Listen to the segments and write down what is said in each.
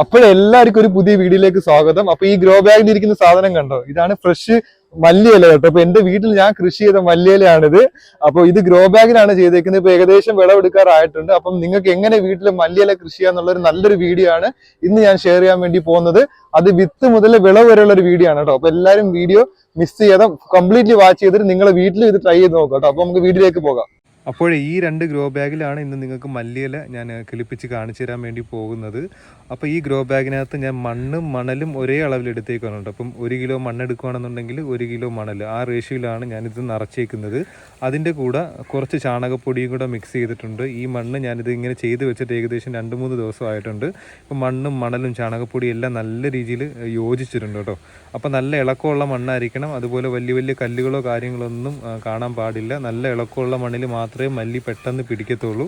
അപ്പോഴെല്ലാവർക്കും ഒരു പുതിയ വീഡിയോയിലേക്ക് സ്വാഗതം. അപ്പൊ ഈ ഗ്രോ ബാഗിൽ ഇരിക്കുന്ന സാധനം കണ്ടോ? ഇതാണ് ഫ്രഷ് മല്ലിയില കേട്ടോ. അപ്പൊ എന്റെ വീട്ടിൽ ഞാൻ കൃഷി ചെയ്ത മല്ലിയിലയാണിത്. അപ്പൊ ഇത് ഗ്രോ ബാഗിലാണ് ചെയ്തേക്കുന്നത്. ഇപ്പൊ ഏകദേശം വിളവെടുക്കാറായിട്ടുണ്ട്. അപ്പം നിങ്ങൾക്ക് എങ്ങനെ വീട്ടിൽ മല്ലിയില കൃഷി ചെയ്യാന്നുള്ള ഒരു നല്ലൊരു വീഡിയോ ആണ് ഇന്ന് ഞാൻ ഷെയർ ചെയ്യാൻ വേണ്ടി പോകുന്നത്. അത് വിത്ത് മുതൽ വിളവ് വരെയുള്ള ഒരു വീഡിയോ ആണ് കേട്ടോ. അപ്പൊ എല്ലാവരും വീഡിയോ മിസ് ചെയ്യാതെ കംപ്ലീറ്റ്ലി വാച്ച് ചെയ്തിട്ട് നിങ്ങളെ വീട്ടിൽ ഇത് ട്രൈ ചെയ്ത് നോക്കാം കേട്ടോ. അപ്പൊ നമുക്ക് വീട്ടിലേക്ക് പോകാം. അപ്പോൾ ഈ രണ്ട് ഗ്രോ ബാഗിലാണ് ഇന്ന് നിങ്ങൾക്ക് മല്ലിയില ഞാൻ കിളിപ്പിച്ച് കാണിച്ചു തരാൻ വേണ്ടി പോകുന്നത്. അപ്പോൾ ഈ ഗ്രോ ബാഗിനകത്ത് ഞാൻ മണ്ണും മണലും ഒരേ അളവിൽ എടുത്തേക്കുന്നുണ്ട് അപ്പം ഒരു കിലോ മണ്ണ് എടുക്കുകയാണെന്നുണ്ടെങ്കിൽ ഒരു കിലോ മണൽ. ആ റേഷ്യോയിലാണ് ഞാനിത് നിറച്ചേക്കുന്നത്. അതിന്റെ കൂടെ കുറച്ച് ചാണകപ്പൊടിയും കൂടെ മിക്സ് ചെയ്തിട്ടുണ്ട്. ഈ മണ്ണ് ഞാനിത് ഇങ്ങനെ ചെയ്ത് വെച്ചിട്ട് ഏകദേശം രണ്ട് മൂന്ന് ദിവസമായിട്ടുണ്ട് ഇപ്പം മണ്ണും മണലും ചാണകപ്പൊടിയും എല്ലാം നല്ല രീതിയിൽ യോജിച്ചിട്ടുണ്ട് കേട്ടോ. അപ്പോൾ നല്ല ഇളക്കമുള്ള മണ്ണായിരിക്കണം. അതുപോലെ വലിയ വലിയ കല്ലുകളോ കാര്യങ്ങളൊന്നും കാണാൻ പാടില്ല. നല്ല ഇളക്കമുള്ള മണ്ണിൽ മാത്രമേ മല്ലി പെട്ടെന്ന് പിടിക്കത്തുള്ളൂ.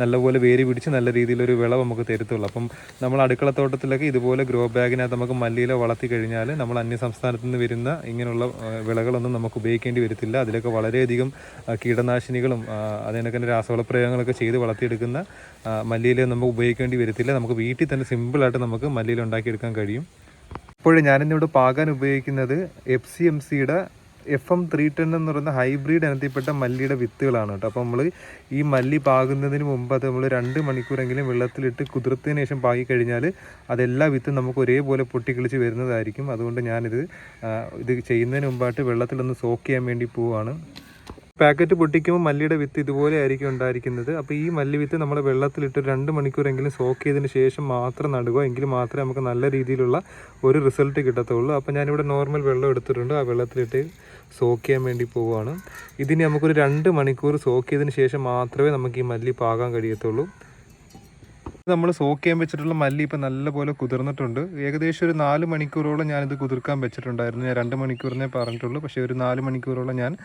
നല്ലപോലെ വേര് പിടിച്ച് നല്ല രീതിയിലൊരു വിളവ് നമുക്ക് തരത്തുള്ളൂ. അപ്പം നമ്മൾ അടുക്കളത്തോട്ടത്തിലൊക്കെ ഇതുപോലെ ഗ്രോ ബാഗിനകത്ത് നമുക്ക് മല്ലിയില വളർത്തി കഴിഞ്ഞാൽ നമ്മൾ അന്യ സംസ്ഥാനത്ത് നിന്ന് വരുന്ന ഇങ്ങനെയുള്ള വിളകളൊന്നും നമുക്ക് ഉപയോഗിക്കേണ്ടി വരത്തില്ല. അതിലൊക്കെ വളരെയധികം കീടനാശിനികളും അതിനൊക്കെ തന്നെ രാസവളപ്രയോഗങ്ങളൊക്കെ ചെയ്ത് വളർത്തിയെടുക്കുന്ന മല്ലിയില നമുക്ക് ഉപയോഗിക്കേണ്ടി വരത്തില്ല. നമുക്ക് വീട്ടിൽ തന്നെ സിമ്പിളായിട്ട് നമുക്ക് മല്ലിയില ഉണ്ടാക്കിയെടുക്കാൻ കഴിയും. ഇപ്പോഴും ഞാനിന്നിവിടെ പാകാൻ ഉപയോഗിക്കുന്നത് എഫ് സി എം സിയുടെ എഫ് എം ത്രീ ടെൻ എന്ന് പറയുന്ന ഹൈബ്രിഡ് ഇനത്തിൽപ്പെട്ട മല്ലിയുടെ വിത്തുകളാണ് കേട്ടോ. അപ്പോൾ നമ്മൾ ഈ മല്ലി പാകുന്നതിന് മുമ്പ് അത് നമ്മൾ രണ്ട് മണിക്കൂറെങ്കിലും വെള്ളത്തിലിട്ട് കുതിർത്തതിന് ശേഷം പാകി കഴിഞ്ഞാൽ അതെല്ലാ വിത്തും നമുക്ക് ഒരേപോലെ പൊട്ടിക്കിളിച്ച് വരുന്നതായിരിക്കും. അതുകൊണ്ട് ഞാനിത് ഇത് ചെയ്യുന്നതിന് മുമ്പായിട്ട് വെള്ളത്തിലൊന്ന് സോക്ക് ചെയ്യാൻ വേണ്ടി പോവുകയാണ് പാക്കറ്റ് പൊട്ടിക്കുമ്പോൾ മല്ലിയുടെ വിത്ത് ഇതുപോലെ ആയിരിക്കും ഉണ്ടായിരിക്കുന്നത്. അപ്പോൾ ഈ മല്ലി വിത്ത് നമ്മൾ വെള്ളത്തിലിട്ട് രണ്ട് മണിക്കൂറെങ്കിലും സോക്ക് ചെയ്തതിന് ശേഷം മാത്രം നടുക. എങ്കിൽ മാത്രമേ നമുക്ക് നല്ല രീതിയിലുള്ള ഒരു റിസൾട്ട് കിട്ടത്തുള്ളൂ. അപ്പോൾ ഞാനിവിടെ നോർമൽ വെള്ളം എടുത്തിട്ടുണ്ട്. ആ വെള്ളത്തിലിട്ട് സോക്ക് ചെയ്യാൻ വേണ്ടി പോവുകയാണ്. ഇതിന് നമുക്കൊരു രണ്ട് മണിക്കൂർ സോക്ക് ചെയ്തതിന് ശേഷം മാത്രമേ നമുക്ക് ഈ മല്ലി പാകാൻ കഴിയത്തുള്ളൂ. നമ്മൾ സോക്ക് ചെയ്യാൻ വെച്ചിട്ടുള്ള മല്ലി ഇപ്പം നല്ലപോലെ കുതിർന്നിട്ടുണ്ട്. ഏകദേശം ഒരു നാല് മണിക്കൂറോളം ഞാനിത് കുതിർക്കാൻ വെച്ചിട്ടുണ്ടായിരുന്നു. ഞാൻ രണ്ട് മണിക്കൂറിനെ പറഞ്ഞിട്ടുള്ളൂ. പക്ഷേ ഒരു നാല് മണിക്കൂറോളം ഞാൻ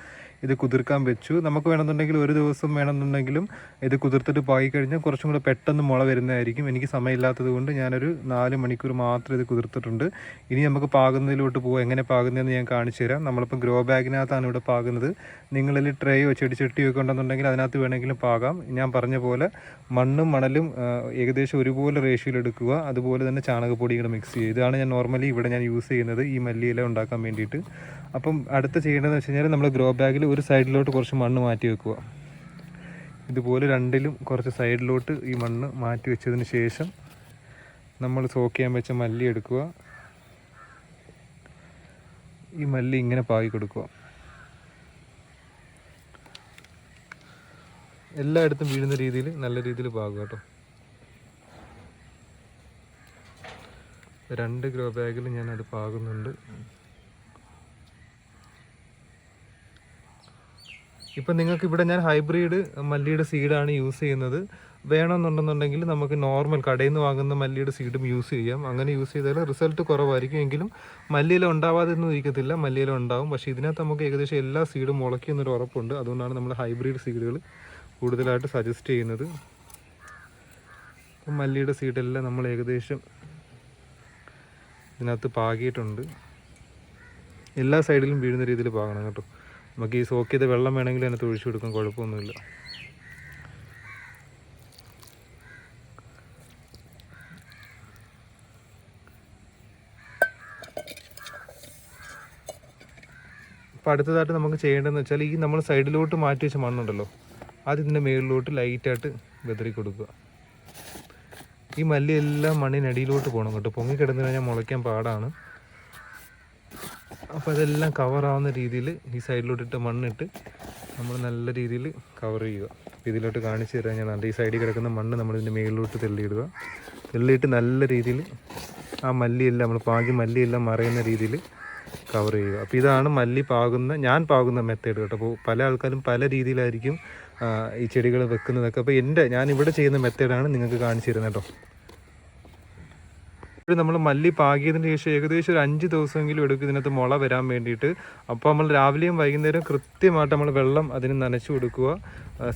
ഇത് കുതിർക്കാൻ വെച്ചു. നമുക്ക് വേണമെന്നുണ്ടെങ്കിൽ ഒരു ദിവസം വേണമെന്നുണ്ടെങ്കിലും ഇത് കുതിർത്തിട്ട് പായി കഴിഞ്ഞാൽ കുറച്ചും കൂടെ പെട്ടെന്ന് മുള വരുന്നതായിരിക്കും. എനിക്ക് സമയമില്ലാത്തത് കൊണ്ട് ഞാനൊരു നാല് മണിക്കൂർ മാത്രം ഇത് കുതിർത്തിട്ടുണ്ട്. ഇനി നമുക്ക് പാകുന്നതിലോട്ട് പോകാം എങ്ങനെ പാകുന്നതെന്ന് ഞാൻ കാണിച്ചു തരാം. നമ്മളിപ്പോൾ ഗ്രോ ബാഗിനകത്താണ് ഇവിടെ പാകുന്നത്. നിങ്ങളിൽ ട്രേയോ ചെടിച്ചട്ടിയോ ഒക്കെ ഉണ്ടെന്നുണ്ടെങ്കിൽ അതിനകത്ത് വേണമെങ്കിലും പാകാം. ഞാൻ പറഞ്ഞ പോലെ മണ്ണും മണലും ഏകദേശം ഒരുപോലെ റേഷ്യോയിൽ എടുക്കുക. അതുപോലെ തന്നെ ചാണകപ്പൊടി കൂടെ മിക്സ് ചെയ്യുക. ഇതാണ് ഞാൻ നോർമലി ഇവിടെ ഞാൻ യൂസ് ചെയ്യുന്നത് ഈ മല്ലിയില ഉണ്ടാക്കാൻ വേണ്ടിയിട്ട്. അപ്പം അടുത്ത് ചെയ്യേണ്ടതെന്ന് വെച്ച് കഴിഞ്ഞാൽ നമ്മൾ ഗ്രോ ബാഗിൽ ഒരു സൈഡിലോട്ട് കുറച്ച് മണ്ണ് മാറ്റി വെക്കുക. ഇതുപോലെ രണ്ടിലും കുറച്ച് സൈഡിലോട്ട് ഈ മണ്ണ് മാറ്റി വെച്ചതിന് ശേഷം നമ്മൾ സോക്ക് ചെയ്യാൻ വെച്ച മല്ലി എടുക്കുക. ഈ മല്ലി ഇങ്ങനെ പാകി കൊടുക്കുക. എല്ലായിടത്തും വീഴുന്ന രീതിയിൽ നല്ല രീതിയിൽ പാകുക കേട്ടോ. രണ്ട് ഗ്രോ ബാഗിൽ ഞാനത് പാകുന്നുണ്ട്. ഇപ്പം നിങ്ങൾക്ക് ഇവിടെ ഞാൻ ഹൈബ്രിഡ് മല്ലിയുടെ സീഡാണ് യൂസ് ചെയ്യുന്നത്. വേണമെന്നുണ്ടെന്നുണ്ടെങ്കിൽ നമുക്ക് നോർമൽ കടയിൽ നിന്ന് വാങ്ങുന്ന മല്ലിയുടെ സീഡും യൂസ് ചെയ്യാം. അങ്ങനെ യൂസ് ചെയ്താൽ റിസൾട്ട് കുറവായിരിക്കും. എങ്കിലും മല്ലിയില ഉണ്ടാവാതെ ഒന്നും ഇരിക്കത്തില്ല. മല്ലിയില ഉണ്ടാവും. പക്ഷേ ഇതിനകത്ത് നമുക്ക് ഏകദേശം എല്ലാ സീഡും മുളയ്ക്കുന്നൊരു ഉറപ്പുണ്ട്. അതുകൊണ്ടാണ് നമ്മൾ ഹൈബ്രിഡ് സീഡുകൾ കൂടുതലായിട്ട് സജസ്റ്റ് ചെയ്യുന്നത്. മല്ലിയുടെ സീഡെല്ലാം നമ്മൾ ഏകദേശം ഇതിനകത്ത് പാകിയിട്ടുണ്ട്. എല്ലാ സൈഡിലും വീഴുന്ന രീതിയിൽ പാകണം കേട്ടോ. നമുക്ക് ഈ സോക്ക് ചെയ്ത വെള്ളം വേണമെങ്കിൽ അതിനകത്ത് ഒഴിച്ചു കൊടുക്കും കുഴപ്പമൊന്നുമില്ല. അപ്പോൾ അടുത്തതായിട്ട് നമുക്ക് ചെയ്യേണ്ടതെന്ന് വെച്ചാൽ ഈ നമ്മൾ സൈഡിലോട്ട് മാറ്റി വെച്ച മണ്ണുണ്ടല്ലോ അത് ഇതിന്റെ മേളിലോട്ട് ലൈറ്റായിട്ട് വെതറി കൊടുക്കുക. ഈ മല്ലിയെല്ലാം മണ്ണിനടിയിലോട്ട് പോകണം കേട്ടോ. പൊങ്ങി കിടന്നു കഴിഞ്ഞാൽ മുളയ്ക്കാൻ പാടാണ്. അപ്പോൾ അതെല്ലാം കവറാവുന്ന രീതിയിൽ ഈ സൈഡിലോട്ടിട്ട് മണ്ണിട്ട് നമ്മൾ നല്ല രീതിയിൽ കവർ ചെയ്യുക. ഇതിലോട്ട് കാണിച്ചു തരാൻ ഞാൻ. നല്ല ഈ സൈഡിൽ കിടക്കുന്ന മണ്ണ് നമ്മൾ ഇതിന്റെ മേളിലോട്ട് തെള്ളിയിടുക. തെള്ളിയിട്ട് നല്ല രീതിയിൽ ആ മല്ലിയെല്ലാം നമ്മൾ പാകി മല്ലിയെല്ലാം മറയുന്ന രീതിയിൽ കവർ ചെയ്യുക. അപ്പോൾ ഇതാണ് മല്ലി പാകുന്ന ഞാൻ പാകുന്ന മെത്തേഡ് കേട്ടോ. അപ്പോൾ പല ആൾക്കാരും പല രീതിയിലായിരിക്കും ഈ ചെടികൾ വെക്കുന്നതൊക്കെ. അപ്പോൾ എന്റെ ഞാൻ ഇവിടെ ചെയ്യുന്ന മെത്തേഡാണ് നിങ്ങൾക്ക് കാണിച്ചു തരുന്നത് കേട്ടോ. ഇപ്പോൾ നമ്മൾ മല്ലി പാകിയതിന് ശേഷം ഏകദേശം ഒരു അഞ്ച് ദിവസമെങ്കിലും എടുക്കും ഇതിനകത്ത് മുള വരാൻ വേണ്ടിയിട്ട്. അപ്പോൾ നമ്മൾ രാവിലെയും വൈകുന്നേരം കൃത്യമായിട്ട് നമ്മൾ വെള്ളം അതിന് നനച്ചു കൊടുക്കുക.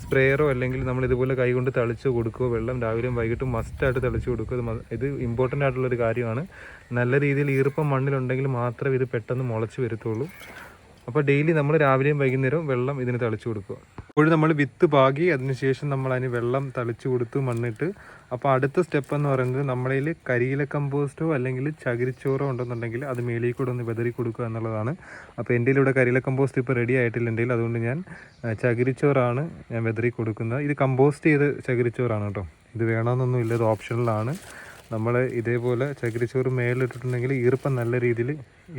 സ്പ്രേയറോ അല്ലെങ്കിൽ നമ്മൾ ഇതുപോലെ കൈകൊണ്ട് തളിച്ച് കൊടുക്കുക വെള്ളം. രാവിലെയും വൈകിട്ടും മസ്റ്റായിട്ട് തളിച്ച് കൊടുക്കുക. ഇത് ഇമ്പോർട്ടന്റ് ആയിട്ടുള്ളൊരു കാര്യമാണ്. നല്ല രീതിയിൽ ഈർപ്പം മണ്ണിലുണ്ടെങ്കിൽ മാത്രമേ ഇത് പെട്ടെന്ന് മുളച്ച് വരത്തുള്ളൂ. അപ്പോൾ ഡെയിലി നമ്മൾ രാവിലെയും വൈകുന്നേരവും വെള്ളം ഇതിന് തളിച്ചു കൊടുക്കുക. അപ്പോഴും നമ്മൾ വിത്ത് പാകി അതിനുശേഷം നമ്മൾ അതിന് വെള്ളം തളിച്ചു കൊടുത്ത് മണ്ണിട്ട്. അപ്പോൾ അടുത്ത സ്റ്റെപ്പ് എന്ന് പറയുന്നത് നമ്മളതിൽ കരിയില കമ്പോസ്റ്റോ അല്ലെങ്കിൽ ചകിരിച്ചോറോ ഉണ്ടെന്നുണ്ടെങ്കിൽ അത് മേളിൽ കൂടെ ഒന്ന് വെതറി കൊടുക്കുക എന്നുള്ളതാണ്. അപ്പോൾ എന്റെ ഇവിടെ കരിയില കമ്പോസ്റ്റ് ഇപ്പോൾ റെഡി ആയിട്ടില്ല. എന്റെ അതുകൊണ്ട് ഞാൻ ചകിരിച്ചോറാണ് ഞാൻ വെതറി കൊടുക്കുന്നത്. ഇത് കമ്പോസ്റ്റ് ചെയ്ത് ചകിരിച്ചോറാണ് കേട്ടോ. ഇത് വേണമെന്നൊന്നും ഇല്ല ഇത് ഓപ്ഷണലാണ് നമ്മൾ ഇതേപോലെ ചകിരിച്ചോറ് മേലിട്ടിട്ടുണ്ടെങ്കിൽ ഈർപ്പം നല്ല രീതിയിൽ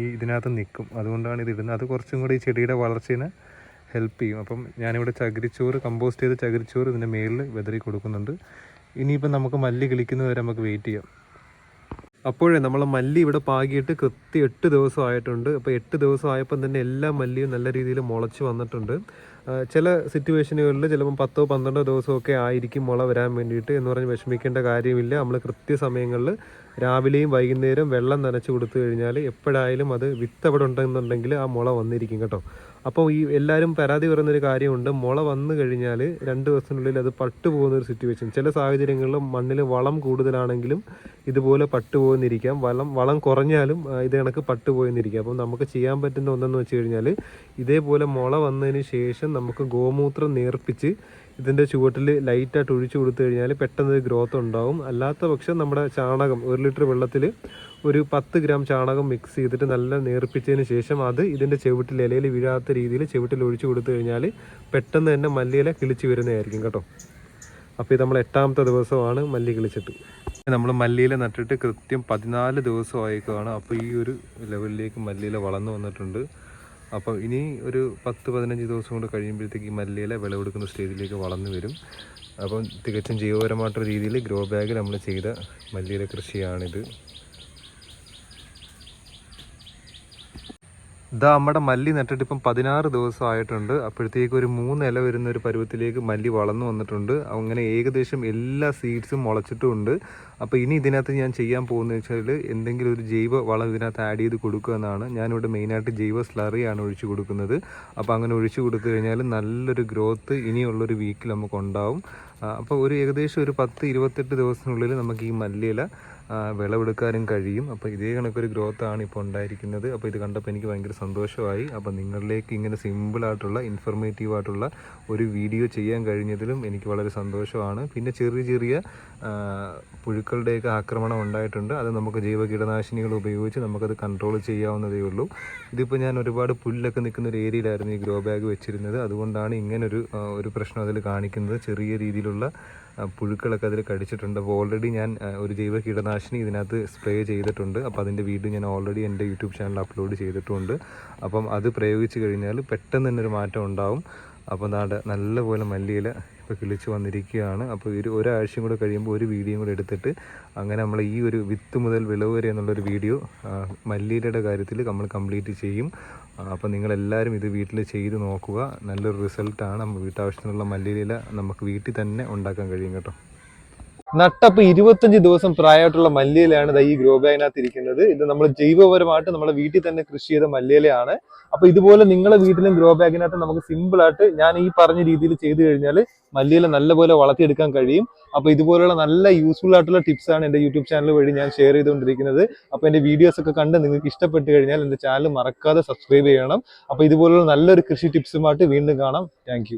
ഈ ഇതിനകത്ത് നിൽക്കും. അതുകൊണ്ടാണ് ഇത് ഇടുന്നത്. അത് കുറച്ചും കൂടി ഈ ചെടിയുടെ വളർച്ചേനെ ഹെൽപ്പ് ചെയ്യും. അപ്പം ഞാനിവിടെ ചകിരിച്ചോറ് കമ്പോസ്റ്റ് ചെയ്ത് ചകിരിച്ചോറ് ഇതിന്റെ മേളിൽ വെതറി കൊടുക്കുന്നുണ്ട്. ഇനിയിപ്പം നമുക്ക് മല്ലി കിളിക്കുന്നത് വരെ നമുക്ക് വെയിറ്റ് ചെയ്യാം. അപ്പോഴേ നമ്മൾ മല്ലി ഇവിടെ പാകിയിട്ട് കൃത്യം എട്ട് ദിവസം ആയിട്ടുണ്ട്. അപ്പോൾ എട്ട് ദിവസം ആയപ്പം തന്നെ എല്ലാ മല്ലിയും നല്ല രീതിയിൽ മുളച്ച് വന്നിട്ടുണ്ട്. ചില സിറ്റുവേഷനുകളിൽ ചിലപ്പം പത്തോ പന്ത്രണ്ടോ ദിവസമൊക്കെ ആയിരിക്കും മുള വരാൻ വേണ്ടിയിട്ട് എന്ന് പറഞ്ഞ് വിഷമിക്കേണ്ട കാര്യമില്ല. നമ്മൾ കൃത്യസമയങ്ങളിൽ രാവിലെയും വൈകുന്നേരം വെള്ളം നനച്ച് കൊടുത്തു കഴിഞ്ഞാൽ എപ്പോഴായാലും അത് വിത്ത് അവിടെ ഉണ്ടെന്നുണ്ടെങ്കിൽ ആ മുള വന്നിരിക്കും കേട്ടോ. അപ്പോൾ ഈ എല്ലാവരും പരാതി പറയുന്നൊരു കാര്യമുണ്ട്. മുള വന്നു കഴിഞ്ഞാൽ രണ്ട് ദിവസത്തിനുള്ളിൽ അത് പട്ടുപോകുന്ന ഒരു സിറ്റുവേഷൻ ചില സാഹചര്യങ്ങളിൽ മണ്ണിൽ വളം കൂടുതലാണെങ്കിലും ഇതുപോലെ പട്ടുപോകുന്നിരിക്കാം. വളം വളം കുറഞ്ഞാലും ഇത് കണക്ക് പട്ടുപോയെന്നിരിക്കാം അപ്പം നമുക്ക് ചെയ്യാൻ പറ്റുന്ന ഒന്നെന്ന് വെച്ച് കഴിഞ്ഞാൽ ഇതേപോലെ മുള വന്നതിന് ശേഷം നമുക്ക് ഗോമൂത്രം നേർപ്പിച്ച് ഇതിന്റെ ചുവട്ടിൽ ലൈറ്റായിട്ട് ഒഴിച്ചു കൊടുത്തു കഴിഞ്ഞാൽ പെട്ടെന്ന് ഗ്രോത്ത് ഉണ്ടാവും. അല്ലാത്ത പക്ഷം നമ്മുടെ ചാണകം ഒരു ലിറ്റർ വെള്ളത്തിൽ ഒരു പത്ത് ഗ്രാം ചാണകം മിക്സ് ചെയ്തിട്ട് നല്ല നേർപ്പിച്ചതിന് ശേഷം അത് ഇതിന്റെ ചെവിട്ടിൽ ഇലയിൽ വീഴാത്ത രീതിയിൽ ചെവിട്ടിൽ ഒഴിച്ചു കൊടുത്തു കഴിഞ്ഞാൽ പെട്ടെന്ന് തന്നെ മല്ലിയില കിളിച്ച് വരുന്നതായിരിക്കും കേട്ടോ. അപ്പോൾ ഇത് നമ്മൾ എട്ടാമത്തെ ദിവസമാണ് മല്ലി കിളിച്ചിട്ട്. നമ്മൾ മല്ലിയില നട്ടിട്ട് കൃത്യം പതിനാല് ദിവസം ആയേക്കാണ് അപ്പോൾ ഈ ഒരു ലെവലിലേക്ക് മല്ലിയില വളർന്നു വന്നിട്ടുണ്ട്. അപ്പോൾ ഇനി ഒരു പത്ത് പതിനഞ്ച് ദിവസം കൊണ്ട് കഴിയുമ്പോഴത്തേക്ക് ഈ മല്ലിയില വിളവെടുക്കുന്ന സ്റ്റേജിലേക്ക് വളർന്നു വരും. അപ്പം തികച്ചും ജൈവപരമായിട്ടുള്ള രീതിയിൽ ഗ്രോ ബാഗിൽ നമ്മൾ ചെയ്ത മല്ലിയില കൃഷിയാണിത്. ഇതാ നമ്മുടെ മല്ലി നട്ടിട്ട് ഇപ്പം പതിനാറ് ദിവസമായിട്ടുണ്ട്. അപ്പോഴത്തേക്ക് ഒരു മൂന്ന് ഇല വരുന്ന ഒരു പരുവത്തിലേക്ക് മല്ലി വളർന്നു വന്നിട്ടുണ്ട്. അങ്ങനെ ഏകദേശം എല്ലാ സീഡ്സും മുളച്ചിട്ടുമുണ്ട്. അപ്പോൾ ഇനി ഇതിനകത്ത് ഞാൻ ചെയ്യാൻ പോകുന്നത് വെച്ചാൽ എന്തെങ്കിലും ഒരു ജൈവ വളം ഇതിനകത്ത് ആഡ് ചെയ്ത് കൊടുക്കുക എന്നാണ്. ഞാനിവിടെ മെയിനായിട്ട് ജൈവ സ്ലറിയാണ് ഒഴിച്ചു കൊടുക്കുന്നത്. അപ്പോൾ അങ്ങനെ ഒഴിച്ചു കൊടുത്തു കഴിഞ്ഞാൽ നല്ലൊരു ഗ്രോത്ത് ഇനിയുള്ളൊരു വീക്കിൽ നമുക്ക് ഉണ്ടാവും. അപ്പോൾ ഒരു ഏകദേശം ഒരു പത്ത് ഇരുപത്തെട്ട് ദിവസത്തിനുള്ളിൽ നമുക്ക് ഈ മല്ലിയില വിളവെടുക്കാനും കഴിയും. അപ്പോൾ ഇതേ കണക്കൊരു ഗ്രോത്ത് ആണ് ഇപ്പോൾ ഉണ്ടായിരിക്കുന്നത്. അപ്പോൾ ഇത് കണ്ടപ്പോൾ എനിക്ക് ഭയങ്കര സന്തോഷമായി. അപ്പോൾ നിങ്ങളിലേക്ക് ഇങ്ങനെ സിമ്പിളായിട്ടുള്ള ഇൻഫർമേറ്റീവ് ആയിട്ടുള്ള ഒരു വീഡിയോ ചെയ്യാൻ കഴിഞ്ഞതിലും എനിക്ക് വളരെ സന്തോഷമാണ്. പിന്നെ ചെറിയ ചെറിയ പുഴുക്കളുടെയൊക്കെ ആക്രമണം ഉണ്ടായിട്ടുണ്ട്. അത് നമുക്ക് ജൈവ കീടനാശിനികൾ ഉപയോഗിച്ച് നമുക്കത് കൺട്രോൾ ചെയ്യാവുന്നതേ ഉള്ളൂ. ഇതിപ്പോൾ ഞാൻ ഒരുപാട് പുല്ലൊക്കെ നിൽക്കുന്ന ഒരു ഏരിയയിലായിരുന്നു ഈ ഗ്രോ ബാഗ് വെച്ചിരുന്നത്. അതുകൊണ്ടാണ് ഇങ്ങനൊരു ഒരു പ്രശ്നം അതിൽ കാണിക്കുന്നത്. ചെറിയ രീതിയിലുള്ള പുഴുക്കളൊക്കെ അതിൽ കടിച്ചിട്ടുണ്ട്. അപ്പോൾ ഓൾറെഡി ഞാൻ ഒരു ജൈവ കീടനാശിനി ഇതിനകത്ത് സ്പ്രേ ചെയ്തിട്ടുണ്ട്. അപ്പോൾ അതിന്റെ വീഡിയോ ഞാൻ ഓൾറെഡി എന്റെ യൂട്യൂബ് ചാനലിൽ അപ്ലോഡ് ചെയ്തിട്ടുണ്ട്. അപ്പം അത് പ്രയോഗിച്ച് കഴിഞ്ഞാൽ പെട്ടെന്ന് തന്നെ ഒരു മാറ്റം ഉണ്ടാവും. അപ്പോൾ നാട് നല്ലപോലെ മല്ലിയില ഇപ്പോൾ കിളിച്ച് വന്നിരിക്കുകയാണ്. അപ്പോൾ ഒരു ഒരാഴ്ചയും കൂടെ കഴിയുമ്പോൾ ഒരു വീഡിയോയും കൂടെ എടുത്തിട്ട് അങ്ങനെ നമ്മൾ ഈ ഒരു വിത്ത് മുതൽ വിളവ് വരെ എന്നുള്ളൊരു വീഡിയോ മല്ലിയുടെ കാര്യത്തിൽ നമ്മൾ കംപ്ലീറ്റ് ചെയ്യും. അപ്പോൾ നിങ്ങളെല്ലാവരും ഇത് വീട്ടിൽ ചെയ്ത് നോക്കുക. നല്ലൊരു റിസൾട്ടാണ് വീട്ടാവശ്യത്തിനുള്ള മല്ലിയില നമുക്ക് വീട്ടിൽ തന്നെ ഉണ്ടാക്കാൻ കഴിയും കേട്ടോ. നട്ടപ്പ് ഇരുപത്തഞ്ച് ദിവസം പ്രായമായിട്ടുള്ള മല്ലിയിലയാണ് ദാ ഈ ഗ്രോ ബാഗിനകത്ത് ഇരിക്കുന്നത് ഇത് നമ്മൾ ജൈവപരമായിട്ട് നമ്മുടെ വീട്ടിൽ തന്നെ കൃഷി ചെയ്ത മല്ലിയിലയാണ്. അപ്പൊ ഇതുപോലെ നിങ്ങളെ വീട്ടിലും ഗ്രോ ബാഗിനകത്ത് നമുക്ക് സിമ്പിൾ ആയിട്ട് ഞാൻ ഈ പറഞ്ഞ രീതിയിൽ ചെയ്തു കഴിഞ്ഞാൽ മല്ലിയില നല്ലപോലെ വളർത്തിയെടുക്കാൻ കഴിയും. അപ്പൊ ഇതുപോലുള്ള നല്ല യൂസ്ഫുൾ ആയിട്ടുള്ള ടിപ്സ് ആണ് എന്റെ യൂട്യൂബ് ചാനൽ വഴി ഞാൻ ഷെയർ ചെയ്തുകൊണ്ടിരിക്കുന്നത്. അപ്പൊ എന്റെ വീഡിയോസ് ഒക്കെ കണ്ട് നിങ്ങൾക്ക് ഇഷ്ടപ്പെട്ട് കഴിഞ്ഞാൽ എന്റെ ചാനൽ മറക്കാതെ സബ്സ്ക്രൈബ് ചെയ്യണം. അപ്പൊ ഇതുപോലുള്ള നല്ലൊരു കൃഷി ടിപ്സുമായിട്ട് വീണ്ടും കാണാം. താങ്ക്